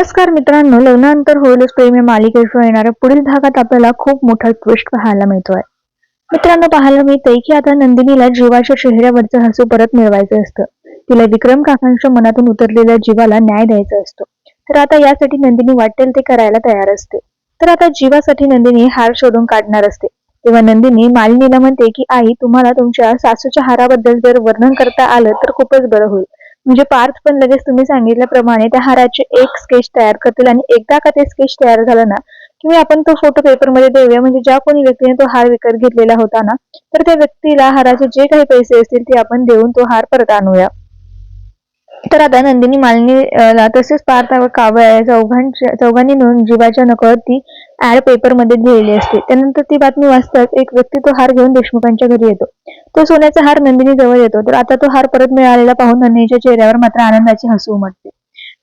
नमस्कार मित्रांनो लग्नानंतर होईलच प्रेम या मालिकेशिवाय येणाऱ्या पुढील भागात आपल्याला खूप मोठा ट्विस्ट पाहायला मिळतोय. मित्रांनो पाहायला मिळतंय की आता नंदिनीला जीवाच्या चेहऱ्यावरचं हसू परत मिळवायचं असतं. तिला विक्रम काकांच्या मनातून उतरलेल्या जीवाला न्याय द्यायचा असतो. तर आता यासाठी नंदिनी वाटेल ते करायला तयार असते. तर आता जीवासाठी नंदिनी हार शोधून काढणार असते. तेव्हा नंदिनी मालिनीला म्हणते की आई तुम्हाला तुमच्या सासूच्या हाराबद्दल जर वर्णन करता आलं तर खूपच बरं होईल. म्हणजे पार्थ पण लगेच तुम्ही सांगितल्याप्रमाणे त्या हाराचे एक स्केच तयार करतील आणि एकदा का ते स्केच तयार झालं ना किंवा आपण तो फोटो पेपरमध्ये देऊया म्हणजे ज्या कोणी व्यक्तीने तो हार विकत घेतलेला होता ना तर त्या व्यक्तीला हाराचे जे काही पैसे असतील ते आपण देऊन तो हार परत आणूया. तर आता नंदिनी मालिनीला तसेच पार्थ व चौघांच्या चौघांनी मिळून जीवाच्या नकळत ती ऍड पेपरमध्ये लिहिली असते. त्यानंतर ती बातमी वाचताच एक व्यक्ती तो हार घेऊन देशमुखांच्या घरी येतो. तो सोन्याचा हार नंदिनी जवळ येतो. तर आता तो हार परत मिळालेला पाहून नंदिनीच्या चेहऱ्यावर मात्र आनंदाची हसू उमटते.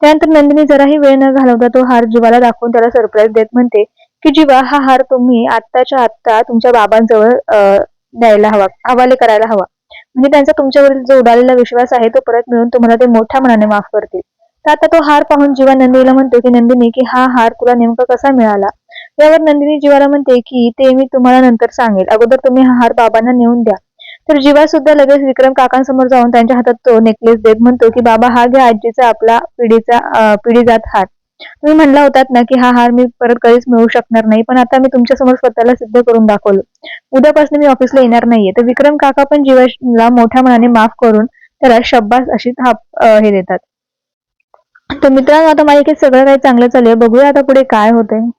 त्यानंतर नंदिनी जराही वेळ न घालवता तो हार जीवाला दाखवून त्याला सरप्राईज देत म्हणते की जीवा हा हार तुम्ही आत्ताच्या आत्ता तुमच्या बाबांजवळ अं, द्यायला हवा हवाले करायला हवा. म्हणजे त्यांचा तुमच्यावरील जो उडालेला विश्वास आहे तो परत मिळून तुम्हाला ते मोठ्या मनाने माफ करतील. तर आता तो हार पाहून जीवा नंदिनीला म्हणतो की नंदिनी की हा हार तुला नेमका कसा मिळाला? यावर नंदिनी जीवाला म्हणते की ते मी तुम्हाला नंतर सांगेल. अगोदर तुम्ही हा हार बाबांना नेऊन द्या. तर जीवा सुद्धा लगेच विक्रम काकांसमोर जाऊन त्यांच्या हातात तो नेकलेस देत म्हणतो की बाबा हा घ्या आजीचा आपला पिढीचा पिढी जात हार. तुम्ही म्हणला होतात ना की हा हार मी परत कधीच मिळू शकणार नाही पण आता मी तुमच्यासमोर स्वतःला सिद्ध करून दाखवलं. उद्यापासून मी ऑफिसला येणार नाहीये. तर विक्रम काका पण जीवाला मोठ्या मनाने माफ करून त्याला शब्बास अशी थाप हे देतात. तर मित्रांनो आता मालिकेत सगळं काही चांगलं चालू आहे. बघूया आता पुढे काय होतंय.